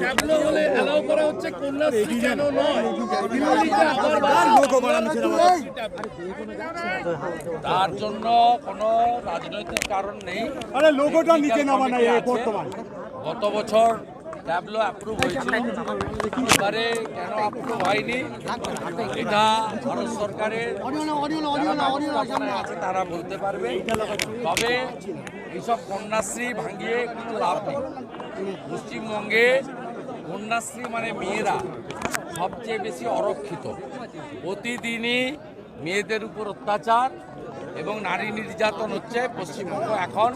Tableau হলে allow করা হচ্ছে কন্যাশ্রী কেন নয়? বিরোধীরা আবার বারবার তার জন্য কোনো রাজনৈতিক কারণ নেই। আরে লোগোটা নিচে নামা নাই বর্তমান। গত বছর ট্যাবলো অ্যাপ্রুভ হয়েছিল। এবারে কেন অ্যাপ্রুভ হয়নি? এটা ভারত সরকারের আছে তারা বলতে পারবে। তবে এইসব কন্যাশ্রী ভাঙিয়ে কোনো লাভ নেই। পশ্চিমবঙ্গে কন্যাশ্রী মানে মেয়েরা সবচেয়ে বেশি অরক্ষিত। প্রতিদিনই মেয়েদের উপর অত্যাচার এবং নারী নির্যাতন হচ্ছে পশ্চিমবঙ্গ। এখন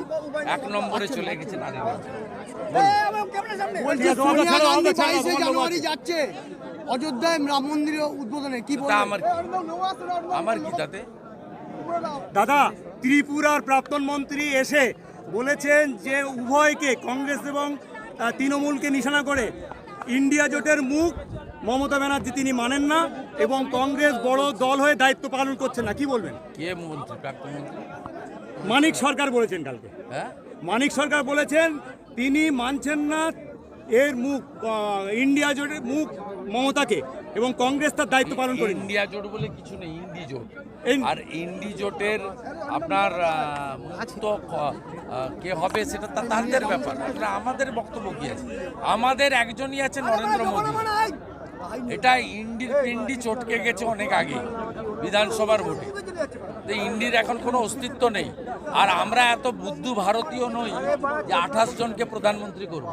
এক নম্বরে চলে গেছে নারী নির্যাতন। গান্ধী বাইশে জানুয়ারি যাচ্ছে অযোধ্যায় রাম মন্দির উদ্বোধনে কি আমার আমার কি তাতে? দাদা ত্রিপুরার প্রাক্তন মন্ত্রী এসে বলেছেন যে উভয়কে কংগ্রেস এবং তৃণমূলকে নিশানা করে ইন্ডিয়া জোটের মুখ মমতা ব্যানার্জি তিনি মানেন না এবং কংগ্রেস বড় দল হয়ে দায়িত্ব পালন করছে না। কি বলবেন? কে মন্ত্রী প্রাক্তন মন্ত্রী? মানিক সরকার বলেছেন কালকে। হ্যাঁ? মানিক সরকার বলেছেন তিনি মানছেন না এর মুখ ইন্ডিয়া জোটের মুখ মমতাকে এবং কংগ্রেস তার দায়িত্ব পালন করে ইন্ডিয়া জোট বলে কিছু নেই ইন্ডি জোট। এই- আর ইন্ডি জোটের আপনার মুক্ত ক- হবে সেটা তা তাদের ব্যাপার। এটা আমাদের বক্তব্য কি আছে? আমাদের একজনই আছে নরেন্দ্র মোদী। এটা ইন্ডির পিন্ডি চটকে গেছে অনেক আগে বিধানসভার ভোটে। তো ইন্ডির এখন কোনো অস্তিত্ব নেই। আর আমরা এত বুদ্ধু ভারতীয় নই যে আঠাশ জনকে প্রধানমন্ত্রী করব।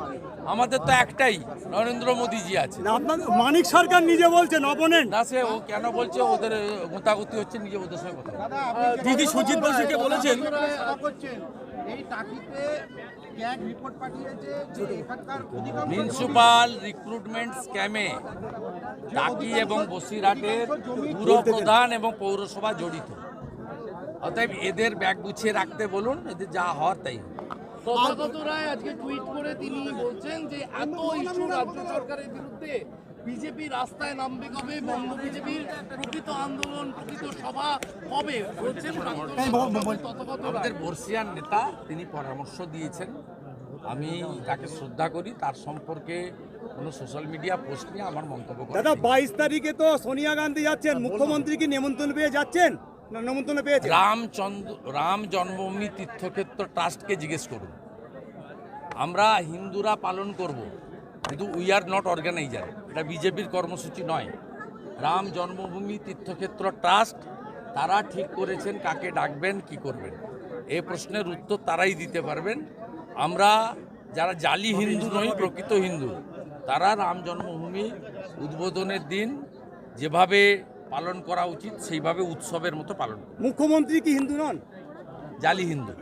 আমাদের তো একটাই নরেন্দ্র মোদীজি আছে মানিক সরকার নিজে বলছেন অপোনেন্ট না সে ও কেন বলছে? ওদের গোতাগুতি হচ্ছে নিজে ওদের সঙ্গে কথা দিদি সুজিত বসুকে বলেছেন যে মিউনিসিপাল রিক্রুটমেন্ট স্ক্যামে টাকি এবং বসিরহাটের পুর প্রধান এবং পৌরসভা জড়িত। অতএব এদের ব্যাগ গুছিয়ে রাখতে বলুন এদের যা হওয়ার তাই তথাগত রায় আজকে টুইট করে তিনি বলছেন যে এত ইস্যু রাজ্য সরকারের বিরুদ্ধে বিজেপি রাস্তায় নামবে কবে বঙ্গ বিজেপির প্রকৃত আন্দোলন প্রকৃত সভা কবে বলছেন আমাদের বর্ষিয়ান নেতা তিনি পরামর্শ দিয়েছেন। আমি তাকে শ্রদ্ধা করি তার সম্পর্কে কোনো সোশ্যাল মিডিয়া পোস্ট নিয়ে আমার মন্তব্য করা দাদা বাইশ তারিখে তো সোনিয়া গান্ধী যাচ্ছেন মুখ্যমন্ত্রী কি নিমন্ত্রণ পেয়ে যাচ্ছেন। নিমন্ত্রণ পেয়েছেন? রামচন্দ্র, রাম জন্মভূমি তীর্থক্ষেত্র ট্রাস্টকে জিজ্ঞেস করুন। আমরা হিন্দুরা পালন করব, কিন্তু উই আর নট অর্গানাইজার এটা বিজেপির কর্মসূচি নয়। রাম জন্মভূমি তীর্থক্ষেত্র ট্রাস্ট, তারা ঠিক করেছেন কাকে ডাকবেন, কি করবেন। এ প্রশ্নের উত্তর তারাই দিতে পারবেন। আমরা যারা জালি হিন্দু নই, প্রকৃত হিন্দু, তারা রাম জন্মভূমি উদ্বোধনের দিন যেভাবে পালন করা উচিত সেইভাবে উৎসবের মতো পালন মুখ্যমন্ত্রী কি হিন্দু নন? জালি হিন্দু।